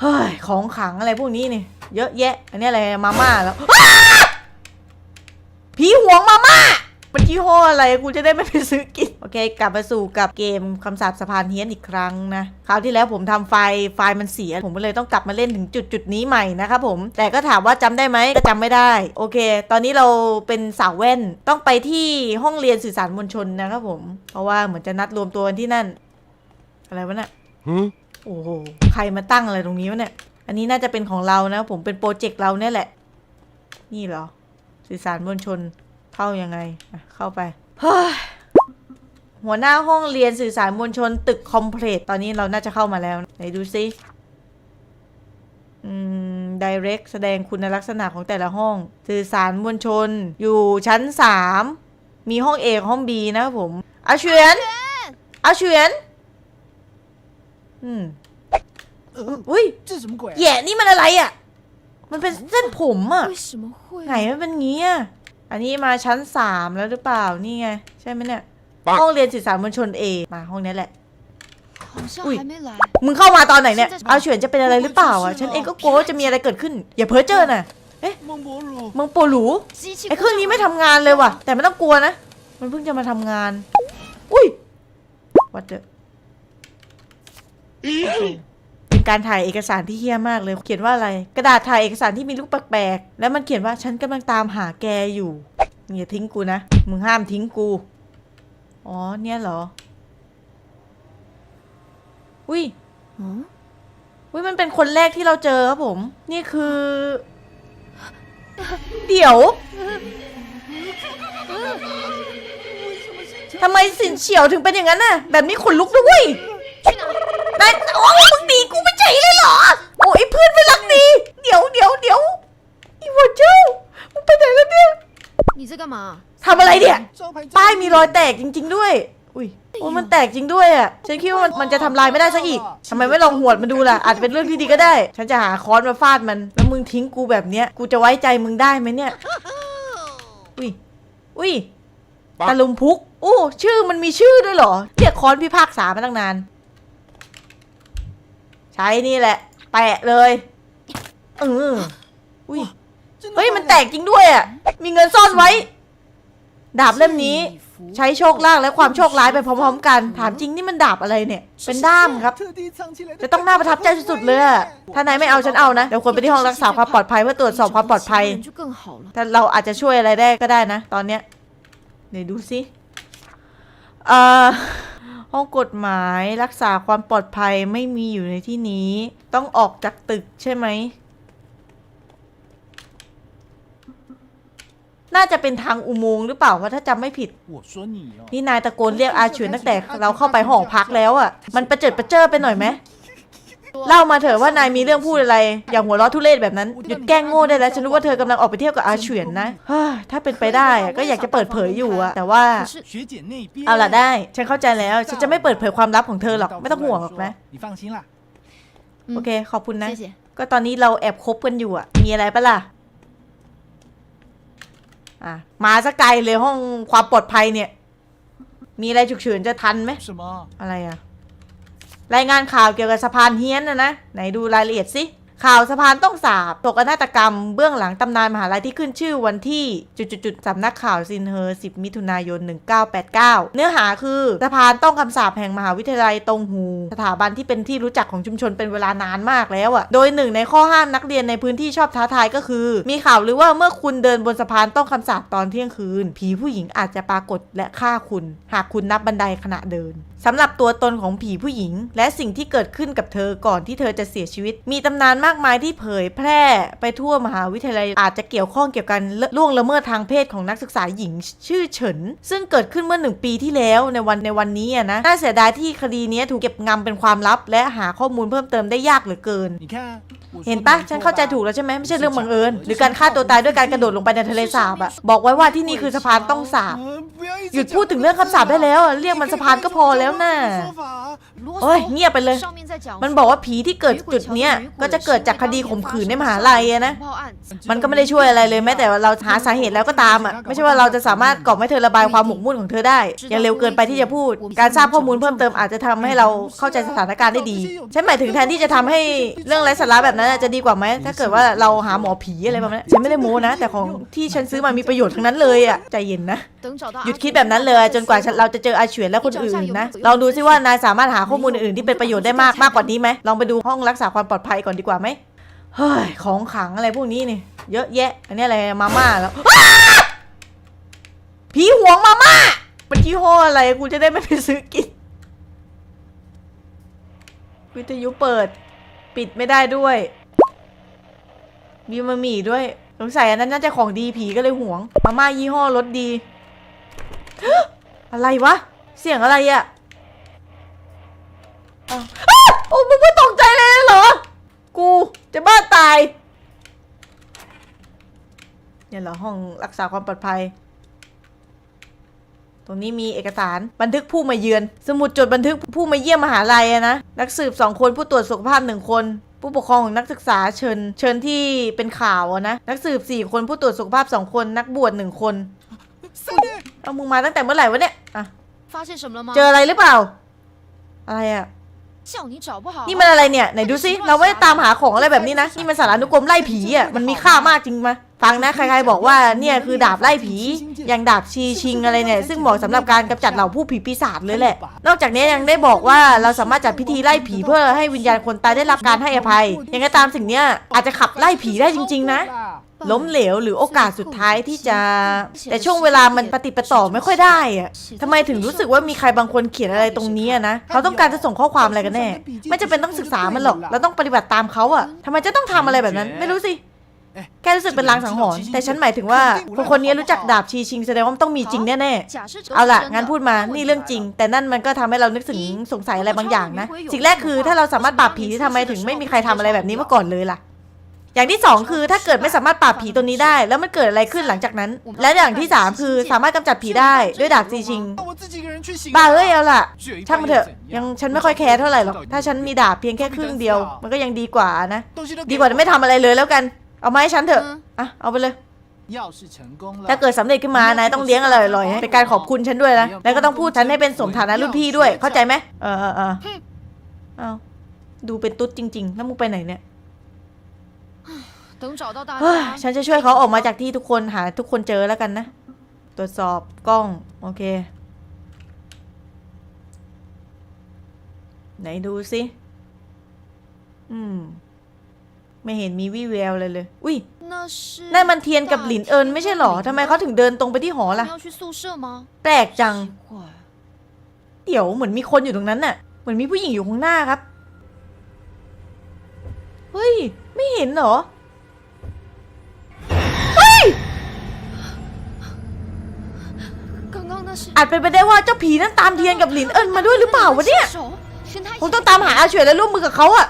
เฮ้ยของขลังอะไรพวกนี้นี่ เยอะแยะ อันนี้อะไรมาม่าแล้วผีห่วงมาม่ามันยี่ห้ออะไรกูจะได้ไม่ไปซื้อกิน โอเค กลับมาสู่กับเกมคำสาปสะพานเฮี้ยนอีกครั้งนะ คราวที่แล้วผมทำไฟล์ไฟล์มันเสีย ผมก็เลยต้องกลับมาเล่นถึงจุดจุดๆนี้ใหม่นะครับผม แต่ก็ถามว่าจำได้ไหมก็จำไม่ได้ โอเค ตอนนี้เราเป็นสาวแว่นต้องไปที่ห้องเรียนสื่อสารมวลชนนะครับผม เพราะว่าเหมือนจะนัดรวมตัวกันที่นั่น อะไรวะน่ะ Hmm? โอ้โหใครมาตั้งอะไรตรงนี้วะเนี่ย อันนี้น่าจะเป็นของเรานะ ผมเป็นโปรเจกต์เราเนี่ยแหละ นี่เหรอ สื่อสารมวลชนเข้ายังไงเข้าไปเฮ้ยหัวหน้าห้องเรียนสื่อสารมวลชนตึกคอมเพลตตอนนี้เราน่าจะเข้ามาแล้ว ไหนดูซิอืม direct แสดงคุณลักษณะของแต่ละห้อง สื่อสารมวลชน อยู่ชั้นสามมีห้อง A กับห้อง B นะครับผมอาเฉียนอาเฉียน อืม อุ้ย 这什么鬼、啊？ แหย่นี่มันอะไรอ่ะ มันเป็นเส้นผมอ่ะ 为什么会？ ไหนมันเป็นงี้อ่ะ อันนี้มาชั้นสามแล้วหรือเปล่า นี่ไง ใช่ไหมเนี่ย ห้องเรียนสื่อสารมวลชน A มาห้องนี้แหละ 好像喂还没来。 มึงเข้ามาตอนไหนเนี่ย ฉันจะ เอาเฉียนจะเป็นอะไรหรือเปล่าอ่ะ ฉันเองก็กลัวว่าจะมีอะไรเกิดขึ้น อย่าเพ้อเจ้อน่ะ 孟博鲁， มึงโปรหรู 机器 ไอ้เครื่องนี้ไม่ทำงานเลยว่ะ แต่ไม่ต้องกลัวนะ มันเพิ่งจะมาทำงาน อุ้ยวัดเดอ เป็นการถ่ายเอกสารที่เฮี้ยมากเลย เขียนว่าอะไร กระดาษถ่ายเอกสารที่มีรูปแปลกๆ แล้วมันเขียนว่าฉันกำลังตามหาแกอยู่มึงอย่าทิ้งกูนะ มึงห้ามทิ้งกู อ๋อ เนี่ยเหรอ อุ้ย嗯，อุ้ยมันเป็นคนแรกที่เราเจอครับผม นี่คือ เดี๋ยวทำไมสินเฉียวถึงเป็นอย่างนั้นน่ะ แบบนี้ขนลุกด้วย นายโอ้ยมึงหนีกูไม่ใจเลยเหรอ โอ้ยเพื่อนไม่รักดี เดี๋ยวเดี๋ยวเดี๋ยวอีหัวเจ้ามึงไปไหนแล้วเนี่ย 你在干嘛？ ทำอะไรเนี่ย 招牌 ป้ายมีรอยแตกจริง ๆ ด้วย อุ้ยโอ้มันแตกจริงด้วยอ่ะ ฉันคิดว่ามันมันจะทำลายไม่ได้ซะอีกทำไมไม่ลองหวดมาดูล่ะ อาจจะเป็นเรื่องที่ดีก็ได้ ฉันจะหาค้อนมาฟาดมัน แล้วมึงทิ้งกูแบบเนี้ย กูจะไว้ใจมึงได้ไหมเนี่ย อุ้ย อุ้ย ตะลุมพุก โอ้ ชื่อมันมีชื่อด้วยเหรอ เรียกค้อนพิพากษามาตั้งนาน ใ ใช้นี่แหละ แตะเลยเอออุ้ยเฮ้ยมันแตกจริงด้วยอะ มีเงินซ่อนไว้ ดาบเล่มนี้ ใช้โชคลางและความโชคร้ายไปพร้อมๆ กัน ถามจริงนี่มันดาบอะไรเนี่ย เป็นด้ามครับ จะต้องน่าประทับใจสุดๆเลย ถ้านายไม่เอาฉันเอานะ เดี๋ยวควรไปที่ห้องรักษาความปลอดภัยเพื่อตรวจสอบความปลอดภัยถ้าเราอาจจะช่วยอะไรได้ก็ได้นะ ตอนเนี้ยเดี๋ยวดูสิเอ่อ ห้องกฎหมายรักษาความปลอดภัยไม่มีอยู่ในที่นี้ ต้องออกจากตึกใช่ไหม น่าจะเป็นทางอุโมงค์หรือเปล่าเพราะถ้าจำไม่ผิด 我说你哦， นี่นายตะโกนเรียกอาเฉวนตั้งแต่เราเข้าไปหอพักแล้วอ่ะ มันประเจิดประเจ้อไปหน่อยไหม เล่ามาเถอะว่านายมีเรื่องพูดอะไร อย่างหัวเราะทุเรศแบบนั้น หยุดแกล้งโง่ได้แล้ว ฉันรู้ว่าเธอกำลังออกไปเที่ยวกับอาเฉียนนะถ้าเป็นไปได้ก็อยากจะเปิดเผยอยู่อะแต่ว่าเอาล่ะได้ ฉันเข้าใจแล้ว ฉันจะไม่เปิดเผยความลับของเธอหรอกไม่ต้องห่วงหรอกนะโอเค ขอบคุณนะ ก็ตอนนี้เราแอบคบกันอยู่อะมีอะไรปะล่ะอะมาซะไกลเลยห้องความปลอดภัยเนี่ย มีอะไรฉุกเฉินจะทันไหมอะไรอะ รายงานข่าวเกี่ยวกับสะพานเฮียนนะนะไหนดูรายละเอียดสิ ข่าวสะพานต้องสาบตกนาฏกรรมเบื้องหลังตำนานมหาลัยที่ขึ้นชื่อวันที่จุดๆสำนักข่าวซินเฮอร์10 มิถุนายน 1989 เนื้อหาคือสะพานต้องคำสาปแห่งมหาวิทยาลัยตงฮูสถาบันที่เป็นที่รู้จักของชุมชนเป็นเวลานานมากแล้วอะโดยหนึ่งในข้อห้ามนักเรียนในพื้นที่ชอบท้าทายก็คือ มีข่าวหรือว่าเมื่อคุณเดินบนสะพานต้องคำสาปตอนเที่ยงคืน ผีผู้หญิงอาจจะปรากฏและฆ่าคุณ หากคุณนับบันไดขณะเดินสำหรับตัวตนของผีผู้หญิง และสิ่งที่เกิดขึ้นกับเธอก่อนที่เธอจะเสียชีวิต มีตำนานมากากมายที่เผยแพร่ไปทั่วมหาวิทยาลัยอาจจะเกี่ยวข้องเกี่ยวกันล่วงละเมิดทางเพศของนักศึกษาหญิงชื่อเฉิน ซึ่งเกิดขึ้นเมื่อหนึ่งปีที่แล้วในวันในวันนี้นะน่าเสียดายที่คดีนี้ถูกเก็บงำเป็นความลับ และหาข้อมูลเพิ่มเติมได้ยากเหลือเกิน เห็นปะฉันเข้าใจถูกแล้วใช่ไหมไม่ใช่เรื่องบังเอิญหรือการฆ่าตัวตายด้วยการกระโดดลงไปในทะเลสาบอะบอกไว้ว่าที่นี่คือสะพานต้องสาบหยุดพูดถึงเรื่องคำสาบได้แล้วเรียกมันสะพานก็พอแล้วนะ่ะโอ้ยเงียบไปเลย มันบอกว่าผีที่เกิดจุดเนี้ยก็จะเกิดดจากคดีข่มขืนในมหาลัยนะมันก็ไม่ได้ช่วยอะไรเลยแม้แต่ว่าเราหาสาเหตุแล้วก็ตามอะไม่ใช่ว่าเราจะสามารถกอบให้เธอระบายความหมกมุ่นของเธอได้ยังเร็วเกินไปที่จะพูด การทราบข้อมูลเพิ่มเติมอาจจะทำให้เราเข้าใจสถานการณ์ได้ดีฉันหมายถึงแทนที่จะทำให้เรื่องไร้สาระแบบนั้นจะดีกว่าไหมถ้าเกิดว่าเราหาหมอผีอะไรแบบนั้นฉันไม่ได้โม้นะ แต่ของที่ฉันซื้อมามีประโยชน์ทั้งนั้นเลยอะใจเย็นนะหยุดคิดแบบนั้นเลย จนกว่าเราจะเจออาเฉวนและคนอื่นนะลองดูซิว่านายสามารถหาข้อมูลอื่นที่เป็นประโยชน์ได้มากมากกว่านี้ไหมลองไปดูห้องรักษาความปลอดภัยก่อนดีกว่าไหม เฮ้ยของขังอะไรพวกนี้นี่เยอะแยะ อันนี้อะไรมาม่าแล้วผีหวงมาม่ามันยี่ห้ออะไรกูจะได้ไม่ไปซื้อกิน วิทยุเปิด ปิดไม่ได้ด้วย มีมามี่ด้วยสงสัยอันนั้นน่าจะของดีผีก็เลยหวง มาม่ายี่ห้อรสดี อะไรวะ เสียงอะไรอะอ้าวอ้าวโอ้มึงไม่ตกใจเลยเหรอ กู จะบ้าตาย เนี่ยเหรอห้องรักษาความปลอดภัย ตรงนี้มีเอกสารบันทึกผู้มาเยือน สมุดจดบันทึกผู้มาเยี่ยมมหาลัยนะ นักสืบสองคนผู้ตรวจสุขภาพหนึ่งคน ผู้ปกครองของนักศึกษาเชิญ เชิญที่เป็นข่าวนะ นักสืบสี่คนผู้ตรวจสุขภาพสองคน นักบวชหนึ่งคนเอามึงมาตั้งแต่เมื่อไหร่วะเนี่ยเจออะไรหรือเปล่า อะไรอะ นี่มันอะไรเนี่ยไหนดูซิเราไม่ได้ตามหาของอะไรแบบนี้นะนี่มันสารานุกรมไล่ผีอะมันมีค่ามากจริงมะฟังนะใครๆบอกว่าเนี่ยคือดาบไล่ผีอย่างดาบชีชิงอะไรเนี่ยซึ่งเหมาะสำหรับการกำจัดเหล่าผู้ผีปีศาจเลยแหละ นอกจากนี้ยังได้บอกว่าเราสามารถจัดพิธีไล่ผีเพื่อให้วิญญาณคนตายได้รับการให้อภัยยังไงตามสิ่งเนี้ยอาจจะขับไล่ผีได้จริง ๆ นะ ล้มเหลวหรือโอกาสสุดท้ายที่จะ แต่ช่วงเวลามันปฏิปต่อไม่ค่อยได้อะทำไมถึงรู้สึกว่ามีใครบางคนเขียนอะไรตรงนี้นะเขาต้องการจะส่งข้อความอะไรกันแน่ ไม่จะเป็นต้องศึกษามันหรอกแล้วต้องปฏิบัติตามเขาอะทำไมจะต้องทำอะไรแบบนั้น ไม่รู้สิ แค่รู้สึกเป็นลางสังหรณ์แต่ฉันหมายถึงว่าคนคนนี้รู้จักดาบชีชิงแสดงว่าต้องมีจริงแน่ๆ เอาล่ะงั้นพูดมานี่เรื่องจริงแต่นั่นมันก็ทำให้เรานึกถึงสงสัยอะไรบางอย่างนะสิ่งแรกคือถ้าเราสามารถปราบผีที่ทำไมถึงไม่มีใครทำอะไรแบบนี้มาก่อนเลยล่ะ อย่างที่สองคือถ้าเกิดไม่สามารถปราบผีตัวนี้ได้ แล้วมันเกิดอะไรขึ้นหลังจากนั้น และอย่างที่สามคือสามารถกำจัดผีได้ด้วยดาบซีชิงบ้าเอ้ยเอาล่ะช่างมันเถอะยังฉันไม่ค่อยแคร์เท่าไหร่หรอกถ้าฉันมีดาบเพียงแค่ครึ่งเดียว มันก็ยังดีกว่านะ ดีกว่าไม่ทำอะไรเลยแล้วกัน เอามาให้ฉันเถอะอะเอาไปเลยถ้าเกิดสำเร็จขึ้นมานายต้องเลี้ยงอร่อยๆเป็นการขอบคุณฉันด้วยนะนายก็ต้องพูดฉันให้เป็นสมฐานะรุ่นพี่ด้วย เข้าใจไหมเออเออเออดูเป็นตุ๊ดจริง ๆ แล้วมึงไปไหนเนี่ย เฮ้ยฉันจะช่วยเขาออกมาจากที่ทุกคนหาทุกคนเจอแล้วกันนะ ตรวจสอบกล้อง โอเค ไหนดูสิอืม ไม่เห็นมีวี่แววเลยเลย อุ้ยนั่นมันเทียนกับหลินเอิญไม่ใช่หรอทำไมเขาถึงเดินตรงไปที่หอล่ะแปลกจัง เดี๋ยวเหมือนมีคนอยู่ตรงนั้นน่ะ เหมือนมีผู้หญิงอยู่ข้างหน้าครับ เฮ้ย ไม่เห็นหรอ อาจเป็นไปได้ว่าเจ้าผีนั้นตามเทียนกับหลินเอิญมาด้วยหรือเปล่าวะเนี่ยผมต้องตามหาอาเฉวยและร่วมมือกับเขาอะ